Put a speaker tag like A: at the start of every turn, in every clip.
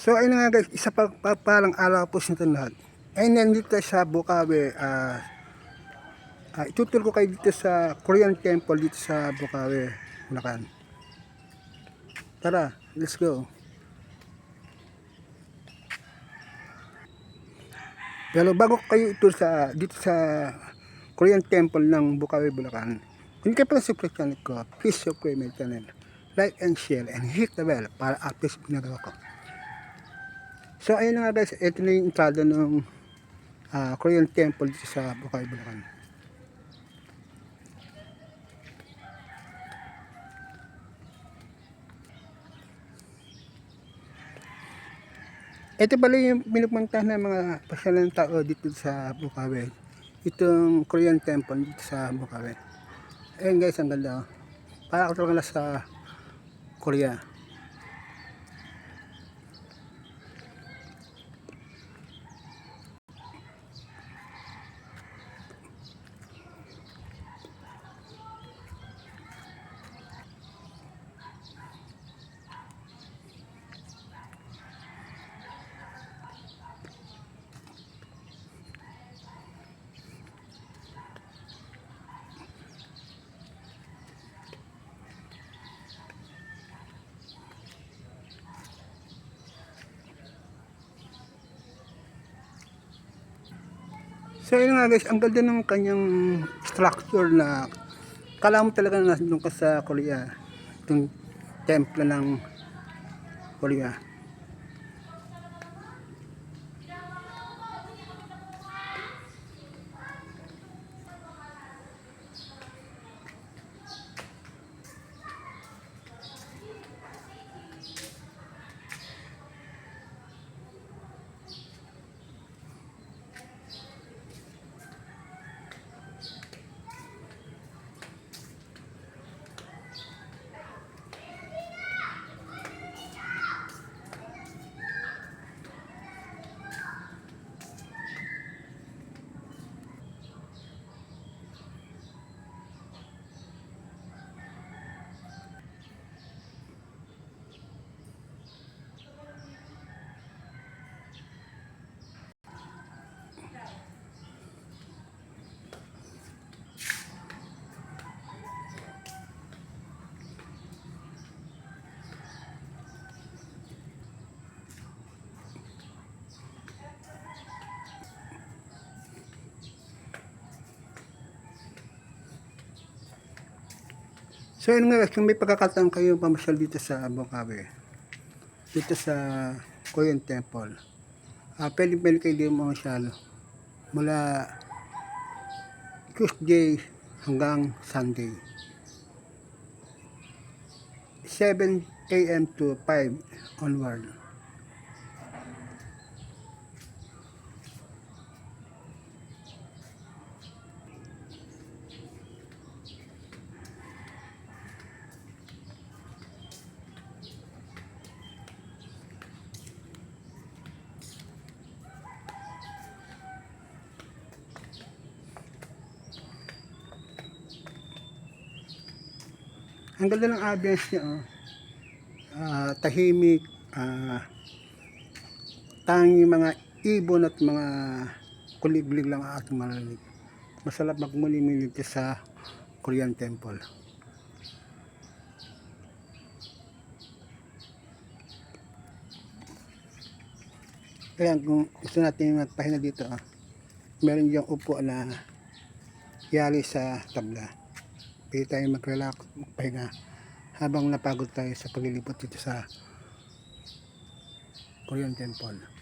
A: So ayun nga guys, isa pa, pa parang alaw po sa lahat. Ay nandito tayo sa Bukawi. ah ah, itutur ko kayo dito sa Korean Temple dito sa Bukawi, Bulacan. Tara, let's go. Pero bago kayo ito sa dito sa Korean Temple ng Bukawi, Bulacan, kung kayo pa sa channel ko, please subscribe my channel. Like and share and hit the bell para updates ginagawa ko. So ayun nga guys, ito na yung entrada ng ah, Korean Temple dito sa Bukawi, Bulacan. Ito pala yung pinupuntahan ng mga pasyalan tao dito sa Bukawi. Itong Korean Temple dito sa Bukawi. Ayun guys, ang ganda. oh. Para ako talaga sa Korea. So yun nga guys, ang ganda ng kanyang structure na kala mo talaga na nandun ka sa Korea. Itong temple ng Korea. So yun nga guys, kung may pagkakataon kayo pamasyal dito sa Bukawi, dito sa Korean Temple, ah pwede pwede kayo dito mamasyal mula Tuesday hanggang Sunday. 7 a.m. to 5 onward. Ang ganda ng ambience niya, oh. Ah, tahimik, ah, tangi mga ibon at mga kuliglig lang ang ating marinig. Masarap magmuli-milig sa Korean Temple. Kaya kung gusto natin magpahinga dito, ah, meron diyang upo na yari sa tabla. Pwede tayo mag-relax, magpahinga habang napagod tayo sa paglilipot dito sa Korean Temple.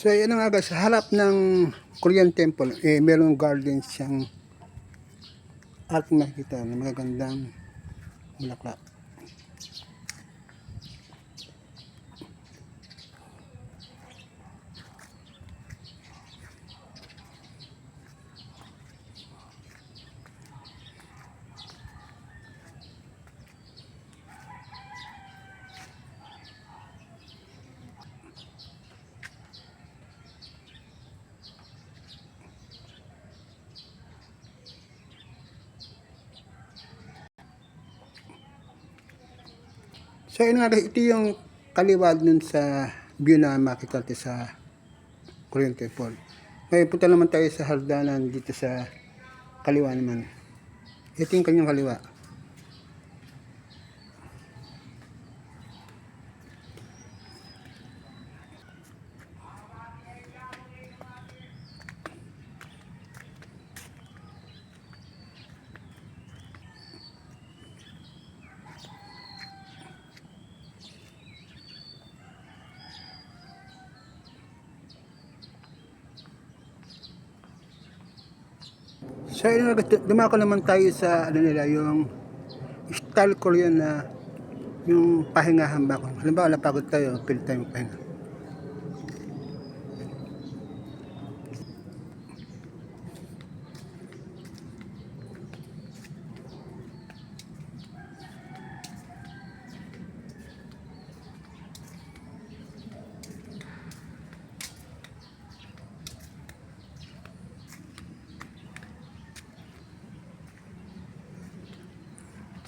A: So yun nga guys, sa harap ng Korean Temple, eh merong garden siyang ating makikita na magagandang bulaklak. So, yun nga, ito yung kaliwa nun sa view na natin sa Korean Temple. Ngayon, punta naman tayo sa hagdanan dito sa kaliwa naman. Ito yung kanyang kaliwa. So, yun dumako naman tayo sa, ano nila, yung style Korean na yung pahingahan ba. Kung halimbawa, napagod tayo, pili tayo pahinga.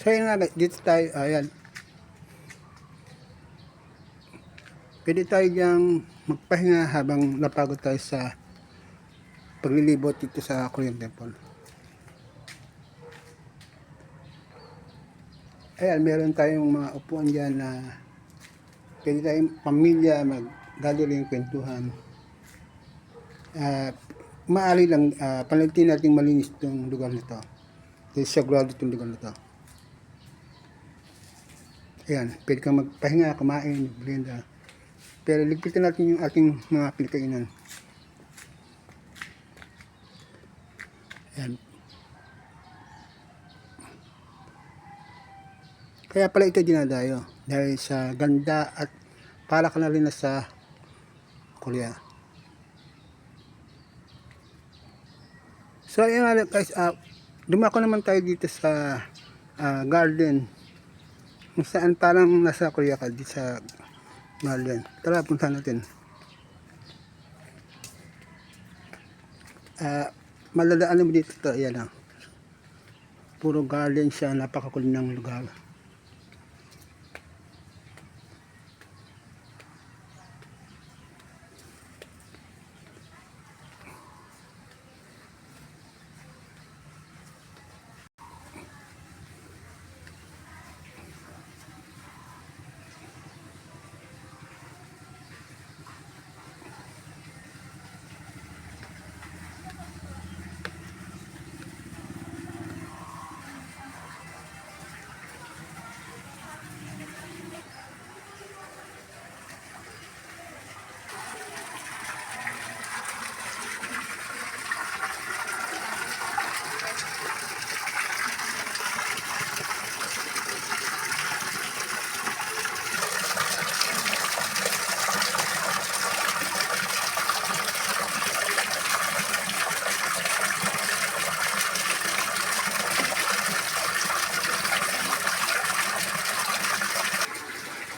A: So yun nga, dito tayo, ayan. Pwede tayo diyang magpahinga habang napagod tayo sa paglilibot dito sa Korean Temple. Ayan, meron tayong mga upuan dyan na pwede tayong pamilya mag-gathering kwentuhan. Uh, maali lang, uh, panalitin natin malinis itong lugar na to. Dahil sagrado itong lugar na to. Ayan, pwede kang magpahinga, kumain, blenda. Pero ligpitan natin yung ating mga pinakainan. Ayan. Kaya pala ito dinadayo. Dahil sa ganda at para ka na rin na sa Korea. So, ayan nga guys, uh, dumako naman tayo dito sa ah, garden saan parang nasa Korea ka di sa Garden. Tara, punta natin. Ah, maladaan mo dito to, yan lang. Puro garden siya, napakakulit ng lugar.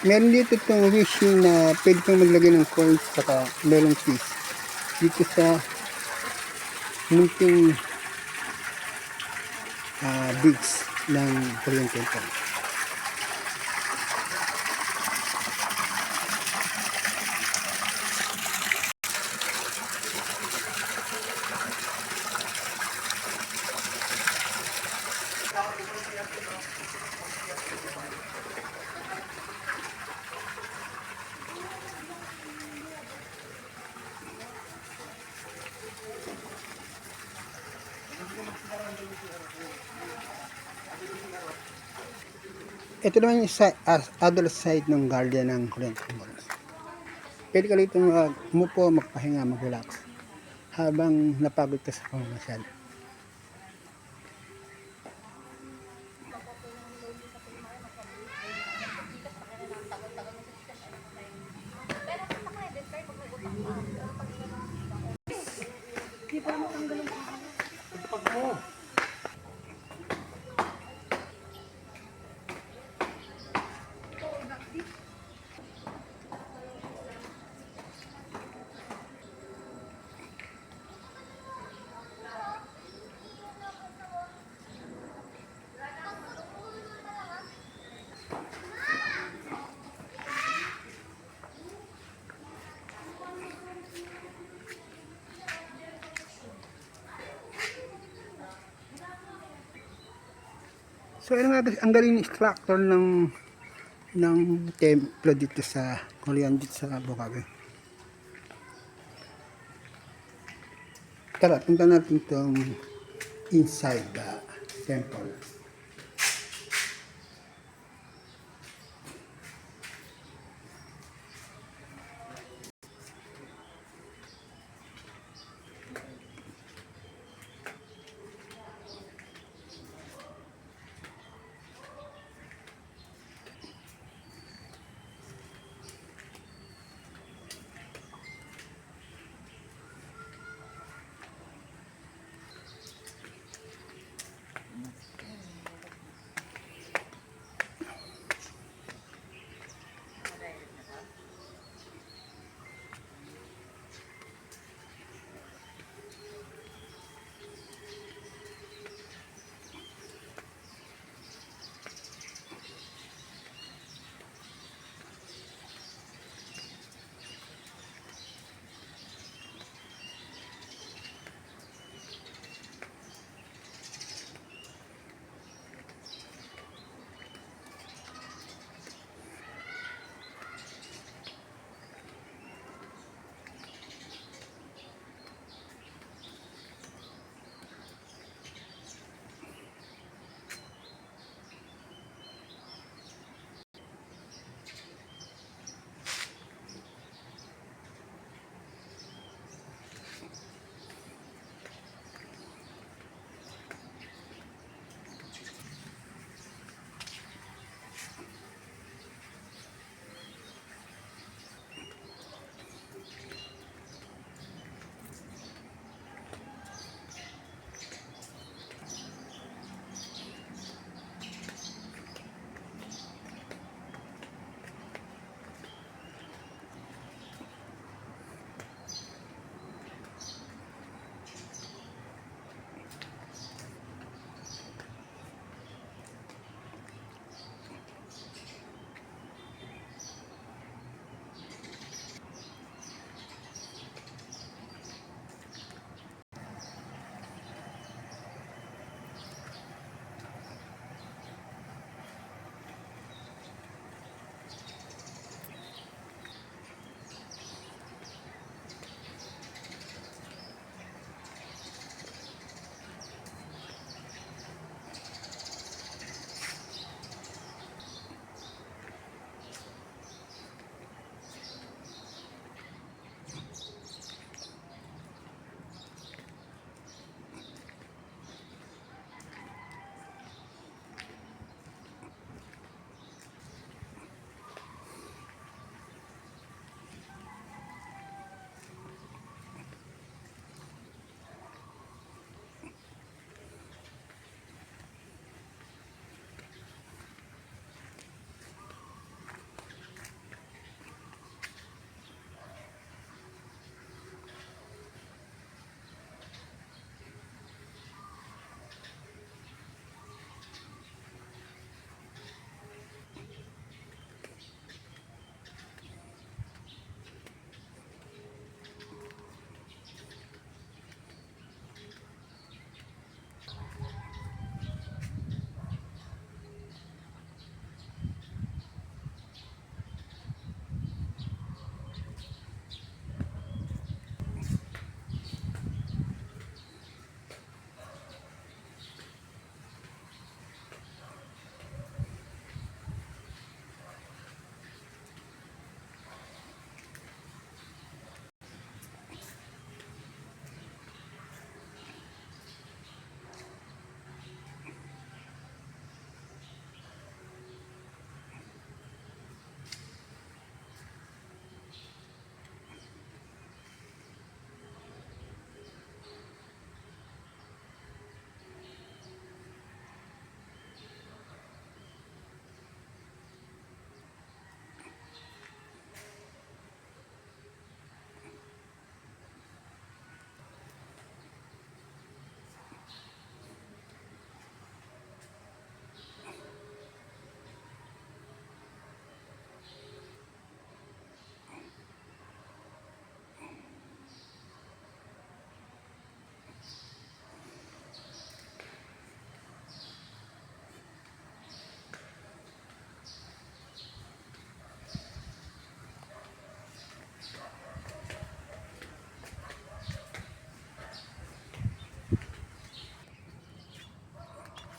A: Meron dito itong wishing na pwede kang maglagay ng coins saka melon piece. Dito sa munting uh, beads ng Korean Temple. Ito naman yung side, uh, ah, other side ng garden ng Corinthian Balls. Pwede ka rito umupo, magpahinga, mag-relax habang napagod ka sa pamamasyal. Hindi pa mo tanggalin. Pag mo. So, ano nga guys, ang galing instructor ng ng templo dito sa Korean dito sa Bukawi. Tara, punta natin itong inside the temple.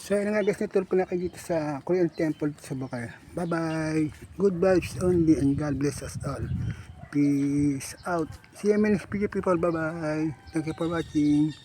A: So yun nga guys, na-tour ko na kayo dito sa Korean Temple sa Bukay. Bye-bye. Good vibes only and God bless us all. Peace out. See you in the next video people. Bye-bye. Thank you for watching.